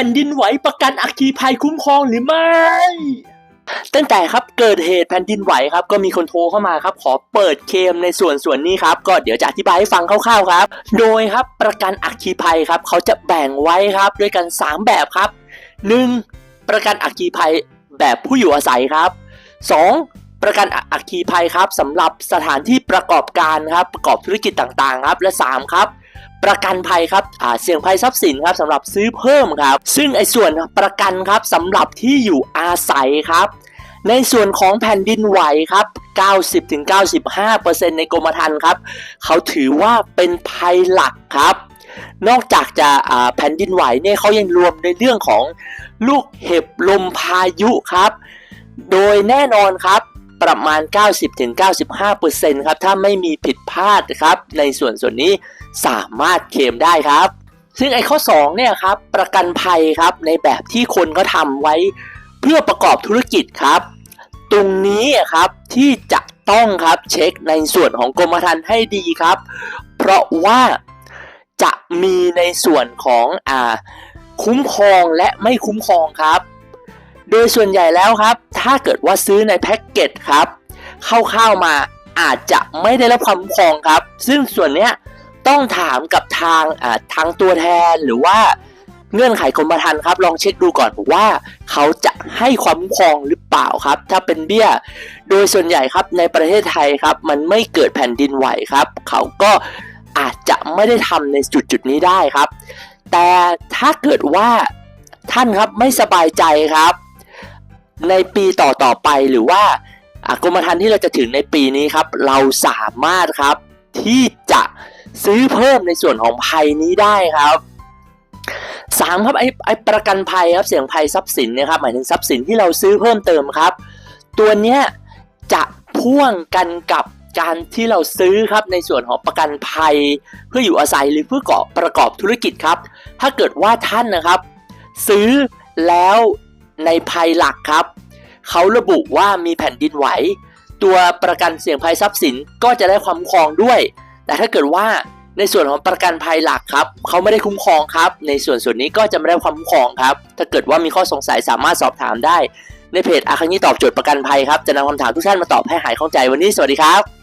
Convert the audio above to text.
ผ่นดินไหวประกันอัคคีภัยคุ้มครองหรือไม่ ตั้งแต่ครับเกิดเหตุแผ่นดินไหวครับ ก็มีคนโทรเข้ามาครับ ขอเปิดเคมในส่วนส่วนนี้ครับ ก็เดี๋ยวจะอธิบายให้ฟังคร่าวๆครับ โดยครับประกันอัคคีภัยครับเขาจะแบ่งไว้ครับด้วยกัน 3 แบบครับ 1. ประกันอัคคีภัยแบบผู้อยู่อาศัยครับ 2. ประกันอัคคีภัยครับสำหรับสถานที่ประกอบการครับประกอบธุรกิจต่างๆครับ และ 3 ครับ ประกันภัยครับเสี่ยงภัยทรัพย์สินครับสำหรับซื้อเพิ่มครับ ซึ่งไอ้ส่วนประกันครับสำหรับที่อยู่อาศัยครับ ในส่วนของแผ่นดินไหวครับ 90-95%ในกรมธรรม์ครับ เขาถือว่าเป็นภัยหลักครับนอกจากจะแผ่นดินไหวเนี่ยเขายังรวมในเรื่องของลูกเห็บลมพายุครับ โดยแน่นอนครับ ประมาณ 90-95%ครับถ้าไม่มีผิดพลาดครับในส่วนส่วนนี้สามารถเคลมได้ครับ ซึ่งไอ้ข้อ2เนี่ยครับประกันภัยครับในแบบที่คนเขาทำไว้เพื่อประกอบธุรกิจครับ ตรงนี้ครับที่จะต้องครับเช็คในส่วนของกรมธรรม์ให้ดีครับ เพราะว่าจะมีในส่วนของอ่าคุ้มครองและไม่คุ้มครองครับ โดยส่วนใหญ่แล้วครับ ถ้าเกิดว่าซื้อในแพ็กเกจครับเข้าๆมาอาจจะไม่ได้รับความคุ้มครองครับ ซึ่งส่วนเนี้ยต้องถามกับทางอ่าทางตัวแทนหรือว่าเงื่อนไขกรมธรรม์ครับ ลองเช็คดูก่อนว่าเขาจะให้ความคุ้มครองหรือเปล่าครับ ถ้าเป็นเบี้ย โดยส่วนใหญ่ครับในประเทศไทยครับ มันไม่เกิดแผ่นดินไหวครับ เขาก็อาจจะไม่ได้ทำในจุดจุดๆนี้ได้ครับ แต่ถ้าเกิดว่าท่านครับไม่สบายใจครับ ในปีต่อต่อๆไปหรือว่าอะกรมธรรม์ที่เราจะถึงในปีนี้ครับ เราสามารถครับที่จะซื้อเพิ่มในส่วนของภัยนี้ได้ครับสามครับไอ้ไอประกันภัยครับเสี่ยงภัยทรัพย์สินเนี่ยครับหมายถึงทรัพย์สินที่เราซื้อเพิ่มเติมครับ ตัวเนี้ยจะพ่วงกันกับการที่เราซื้อครับในส่วนของประกันภัย เพื่ออยู่อาศัยหรือเพื่อก่อประกอบธุรกิจครับ ถ้าเกิดว่าท่านนะครับ ซื้อแล้ว ในภัยหลักครับ เขาระบุว่ามีแผ่นดินไหว ตัวประกันเสี่ยงภัยทรัพย์สินก็จะได้ความคุ้มครองด้วย แต่ถ้าเกิดว่าในส่วนของประกันภัยหลักครับเขาไม่ได้คุ้มครองครับ ในส่วนส่วนนี้ก็จะไม่ได้ความคุ้มครองครับ ถ้าเกิดว่ามีข้อสงสัยสามารถสอบถามได้ ในเพจอาคังนี้ตอบโจทย์ประกันภัยครับจะนำคำถามทุกท่านมาตอบให้หายข้องใจวันนี้สวัสดีครับ